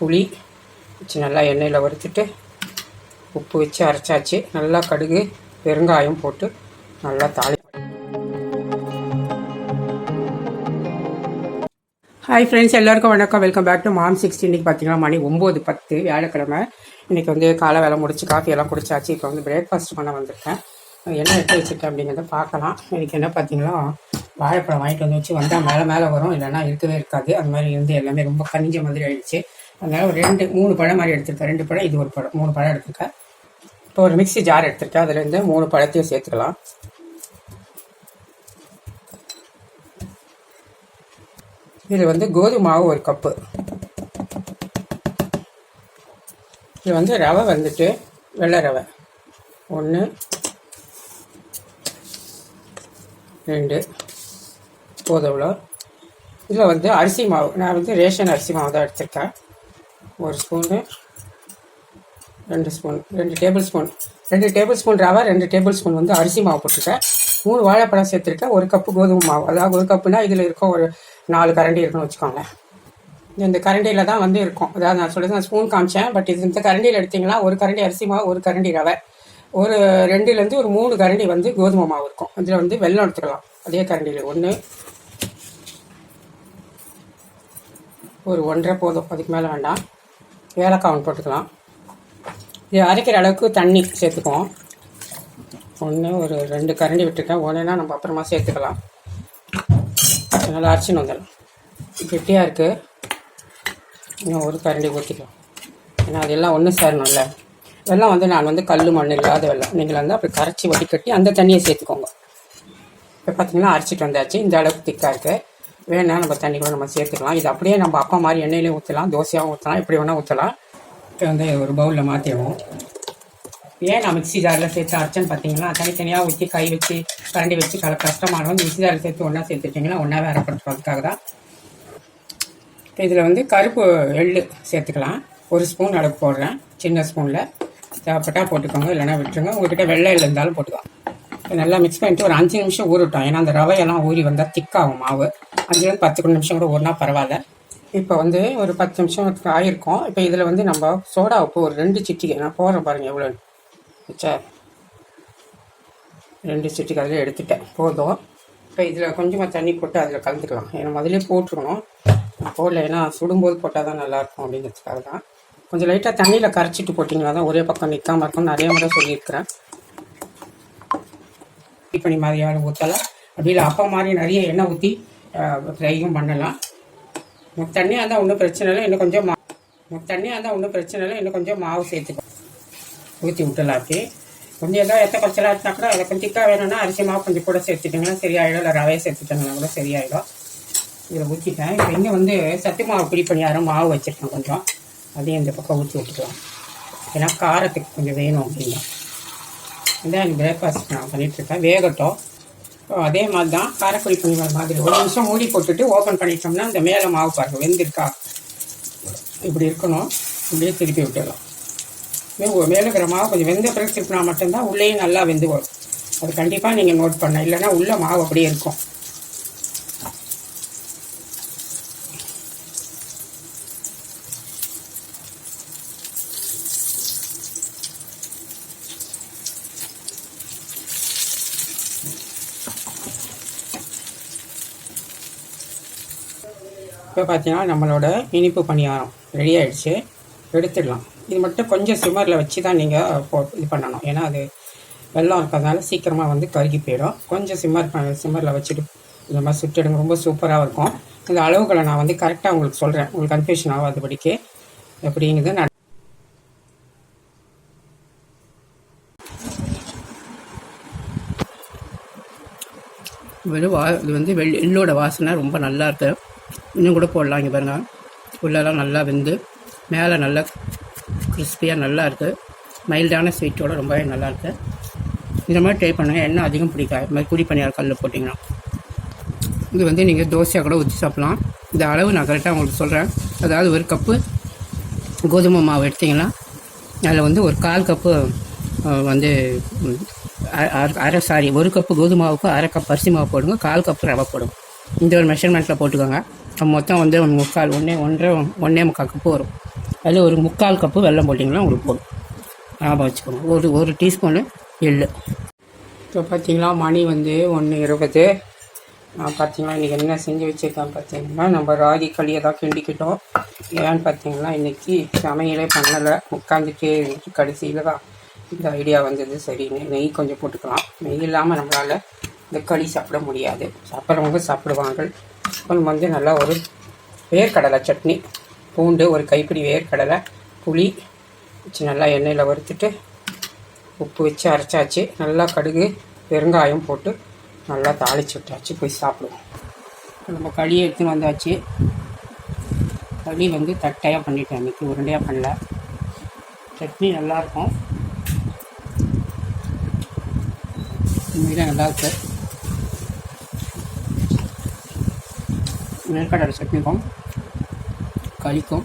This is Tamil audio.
புளி வச்சு நல்லா எண்ணெயில் வறுத்துட்டு உப்பு வச்சு அரைச்சாச்சு. நல்லா கடுகு பெருங்காயம் போட்டு நல்லா தாளி ஹாய் ஃப்ரெண்ட்ஸ் எல்லாருக்கும் வணக்கம். Welcome back to mom sixty இன்னைக்கு பார்த்தீங்கன்னா மணி ஒம்பது பத்து வியாழக்கிழமை. இன்னைக்கு வந்து காலை வேலை முடிச்சு காஃபி எல்லாம் குடிச்சாச்சு. இப்போ வந்து பிரேக்ஃபாஸ்ட் பண்ண வந்திருக்கேன். என்ன எடுத்து வச்சுருக்கேன் அப்படிங்கிறத பார்க்கலாம். இன்னைக்கு என்ன பார்த்தீங்கன்னா வாழைப்பழம் வாங்கிட்டு வந்து வச்சு வந்தால் மேலே மேலே வரும். இல்லைன்னா இருக்கவே இருக்காது. அந்த மாதிரி இருந்து எல்லாமே ரொம்ப கனிஞ்ச மாதிரி ஆயிடுச்சு. அதனால் ஒரு ரெண்டு மூணு பழம் மாதிரி எடுத்திருக்கேன். ரெண்டு பழம் இது ஒரு பழம் மூணு பழம் எடுத்திருக்கேன். இப்போ ஒரு மிக்ஸி ஜார் எடுத்திருக்கேன். அதுலேருந்து மூணு பழத்தையும் சேர்த்துக்கலாம். இது வந்து கோதுமை மாவு ஒரு கப்பு. இது வந்து ரவை வந்துட்டு வெள்ளை ரவை. ஒன்று ரெண்டு போதவளோ இதில் வந்து அரிசி மாவு நான் வந்து ரேஷன் அரிசி மாவு தான் எடுத்திருக்கேன். ஒரு ஸ்பூனு ரெண்டு ஸ்பூன் ரெண்டு டேபிள் ஸ்பூன். ரெண்டு டேபிள் ஸ்பூன் ரவை ரெண்டு டேபிள் ஸ்பூன் வந்து அரிசி மாவு போட்டிருக்கேன். மூணு வாழைப்பழம் சேர்த்துருக்கேன். ஒரு கப்பு கோதுமை மாவு. அதாவது ஒரு கப்புனா இதில் இருக்கும் ஒரு நாலு கரண்டி இருக்குன்னு வச்சுக்கோங்களேன். இந்த கரண்டியில் தான் வந்து இருக்கும். அதாவது நான் சொல்லுறது நான் ஸ்பூன் காமிச்சேன். பட் இது இந்த கரண்டியில் எடுத்தீங்கன்னா ஒரு கரண்டி அரிசி மாவு ஒரு கரண்டி ரவை. ஒரு ரெண்டுலேருந்து ஒரு மூணு கரண்டி வந்து கோதுமை மாவு இருக்கும். அதில் வந்து வெள்ளம் எடுத்துக்கலாம். அதே கரண்டியில். ஒன்று ஒரு ஒன்றரை போதும். அதுக்கு மேலே வேண்டாம். ஏலக்காய் ஒன்று போட்டுக்கலாம். இது அரைக்கிற அளவுக்கு தண்ணி சேர்த்துக்குவோம். ஒன்று ஒரு ரெண்டு கரண்டி விட்டுருக்கேன் ஒன்றுனா நம்ம அப்புறமா சேர்த்துக்கலாம். நல்லா அரைச்சின்னு வந்துடலாம். கெட்டியாக இருக்குது இன்னும் ஒரு கரண்டி ஊற்றிக்கலாம் ஏன்னா அதெல்லாம் ஒன்றும் சேரணும்ல. வெள்ளம் வந்து நான் வந்து கல் மண் இல்லாத வெள்ளம். நீங்கள் வந்து அப்படி கரைச்சி வடிகட்டி அந்த தண்ணியை சேர்த்துக்கோங்க. இப்போ பார்த்தீங்கன்னா அரைச்சிட்டு வந்தாச்சு. இந்த அளவுக்கு திக்காக இருக்குது வேணா நம்ம தண்ணி கூட நம்ம சேர்த்துக்கலாம். இது அப்படியே நம்ம அப்பா மாதிரி எண்ணெயிலையும் ஊற்றலாம் தோசையாகவும் ஊற்றலாம் எப்படி வேணால் ஊற்றலாம் இப்போ வந்து ஒரு பவுலில் மாற்றிடுவோம் ஏன் நான் மிக்ஸி ஜாரில் சேர்த்து அரைச்சேன்னு பார்த்தீங்கன்னா தனித்தனியாக ஊற்றி கை வச்சு கரண்டி வச்சு கல கஷ்டமானோம் மிக்ஸி ஜாரில் சேர்த்து ஒன்றா சேர்த்துட்டிங்கன்னா ஒன்றாவே அரைப்படுத்துறதுக்காக தான். இப்போ இதில் வந்து கருப்பு எள்ளு சேர்த்துக்கலாம். ஒரு ஸ்பூன் அளவு போடுறேன். சின்ன ஸ்பூனில் தேவைப்பட்டால் போட்டுக்கோங்க. இல்லைனா விட்டுருங்க. உங்கள்கிட்ட வெள்ளை எள்ளு இருந்தாலும் போட்டுக்கலாம். நல்லா மிக்ஸ் பண்ணிட்டு ஒரு அஞ்சு நிமிஷம் ஊறட்டும். ஏன்னா அந்த ரவையெல்லாம் ஊறி வந்தால் திக்காகும் மாவு. அஞ்சுலேருந்து பத்து நிமிஷம் கூட ஒன்றா பரவாயில்ல. இப்போ வந்து ஒரு பத்து நிமிஷம் ஆயிருக்கும் இப்போ இதில் வந்து நம்ம சோடா உப்பு ஒரு ரெண்டு சிட்டிக்கு நான் போடுறேன் பாருங்கள் எவ்வளோ வச்சா ரெண்டு சிட்டிக்கு அதில் எடுத்துட்டேன். போதும். இப்போ இதில் கொஞ்சமாக தண்ணி போட்டு அதில் கலந்துக்கலாம். ஏன்னா முதலே போட்டுருக்கணும் நான் போடல. ஏன்னா சுடும்போது போட்டால் தான் நல்லாயிருக்கும் அப்படிங்கிறதுக்காக தான். கொஞ்சம் லைட்டாக தண்ணியில் கரைச்சிட்டு போட்டிங்கன்னா தான் ஒரே பக்கம் நிற்காமல் இருக்கும். நிறைய முறை சொல்லியிருக்கிறேன். நீ மாதிரியான ஊற்றலாம் அப்படி இல்லை அப்பா மாதிரி நிறைய எண்ணெய் ஊற்றி ஃப்ரையும் பண்ணலாம். தண்ணியாக இருந்தால் ஒன்றும் பிரச்சனை இல்லை. இன்னும் கொஞ்சம் மா தண்ணியாக இருந்தால் ஒன்றும் பிரச்சனை இல்லை. இன்னும் கொஞ்சம் மாவு சேர்த்துக்கோ. ஊற்றி விட்டலாம் கொஞ்சம் எதாவது எத்த குறைச்சலாக இருந்தால் கூட அதை கொஞ்சம் திக்காக வேணும்னா அரிசி மாவு கொஞ்சம் கூட சேர்த்துட்டிங்கன்னா சரியாயிடும். இல்லை ரவையை சேர்த்துட்டிங்கன்னா கூட சரியாயிடும். இதில் ஊற்றிட்டேன் இப்போ இங்கே வந்து சத்து மாவு பிடி பணியாரம் மாவு வச்சுருக்கேன் கொஞ்சம். அதையும் இந்த பக்கம் ஊற்றி விட்டுக்கலாம். ஏன்னா காரத்துக்கு கொஞ்சம் வேணும் அப்படின்னா. இதான் பிரேக்ஃபாஸ்ட் நான் பண்ணிகிட்ருக்கேன் வேகட்டும். அதே மாதிரி தான் காரக்குடி பணியாரம் மாதிரி. ஒரு நிமிஷம் மூடி போட்டுட்டு ஓப்பன் பண்ணிட்டோம்னா அந்த மேலே மாவு பாருங்க வெந்திருக்கா? இப்படி இருக்கணும். இப்படியே திருப்பி விட்டுடலாம். மேலே இருக்கிற மாவு கொஞ்சம் வெந்த பிறகு திருப்பினா மட்டும்தான் உள்ளேயும் நல்லா வெந்து வரும் அது கண்டிப்பாக நீங்கள் நோட் பண்ண இல்லைன்னா உள்ள மாவு அப்படியே இருக்கும். இப்போ பார்த்தீங்கன்னா நம்மளோட இனிப்பு பணியாரம் ரெடி ஆகிடுச்சு எடுத்துடலாம். இது மட்டும் கொஞ்சம் சிம்மரில் வச்சு தான் நீங்கள் போ இது பண்ணணும். ஏன்னா அது வெள்ளம் இருக்கிறதுனால சீக்கிரமாக வந்து கருகி போயிடும். கொஞ்சம் சிம்மர் சிம்மரில் வச்சுட்டு இந்த மாதிரி சுட்டிடுங்க ரொம்ப சூப்பராக இருக்கும். இந்த அளவுகளை நான் வந்து கரெக்டாக உங்களுக்கு சொல்கிறேன் உங்களுக்கு கன்ஃபியூஷன் ஆகாதபடிக்கு எப்படிங்கிறது நான் வெறும் வா இது வந்து வெள் எள்ளோட வாசனை ரொம்ப நல்லா இருக்கு. இன்னும் கூட போடலாம் இங்கே பாருங்கள் உள்ளெல்லாம் நல்லா வெந்து மேலே நல்லா கிறிஸ்பியாக நல்லா இருக்குது மைல்டான ஸ்வீட்டோட ரொம்பவே நல்லா இருக்குது இந்த மாதிரி ட்ரை பண்ணுங்கள் எண்ணெய் அதிகம் பிடிக்காது. இது மாதிரி குடி பணியார் கல்லில் போட்டிங்கன்னா. இது வந்து நீங்கள் தோசையாக கூட ஊற்றி சாப்பிட்லாம். இந்த அளவு நான் கரெக்டாக உங்களுக்கு சொல்கிறேன் அதாவது ஒரு கப்பு கோதுமை மாவு எடுத்திங்கன்னா அதில் வந்து ஒரு கால் கப்பு வந்து அரை சாரி ஒரு கப்பு கோதுமை மாவுக்கு அரை கப் அரிசி மாவு போடுங்க. கால் கப்பு ரவை போடுங்க. இந்த ஒரு மெஷர்மெண்ட்டில் போட்டுக்கோங்க. மொத்தம் வந்து ஒன்று முக்கால் ஒன்றே ஒன்றரை ஒன்றே முக்கால் கப்பு வரும். அதில் ஒரு முக்கால் கப்பு வெள்ளம் போட்டிங்கன்னா உங்களுக்கு போதும். ஞாபகம் வச்சுக்கோங்க. ஒரு ஒரு டீஸ்பூனு எள்ளு. இப்போ பார்த்தீங்களா மணி வந்து ஒன்று இருபது. நான் பார்த்தீங்கன்னா இன்றைக்கி என்ன செஞ்சு வச்சுருக்கேன் பார்த்தீங்கன்னா நம்ம ராகி களியை தான் கிண்டிக்கிட்டோம். ஏன்னு பார்த்தீங்கன்னா இன்றைக்கி சமையலே பண்ணலை. உட்காந்துட்டே இருந்துட்டு கடைசியில் தான் இந்த ஐடியா வந்தது. சரி நெய் கொஞ்சம் போட்டுக்கலாம். நெய் இல்லாமல் நம்மளால் இந்த களி சாப்பிட முடியாது. சாப்பிட்றவங்க சாப்பிடுவாங்க. அப்புறம் வந்து நல்லா ஒரு வேர்க்கடலை சட்னி பூண்டு ஒரு கைப்பிடி வேர்க்கடலை புளி வச்சு நல்லா எண்ணெயில் வறுத்துட்டு உப்பு வச்சு அரைச்சாச்சு. நல்லா கடுகு பெருங்காயம் போட்டு நல்லா தாளிச்சு விட்டாச்சு. போய் சாப்பிடுவோம். நம்ம களியை எடுத்துன்னு வந்தாச்சு. களி வந்து தட்டையாக பண்ணிட்டேன் இன்றைக்கி உருண்டையாக பண்ணல. சட்னி நல்லாயிருக்கும் உண்மையிலே நல்லா இருக்கு நெற்கடலை சட்னிக்கும் களிக்கும்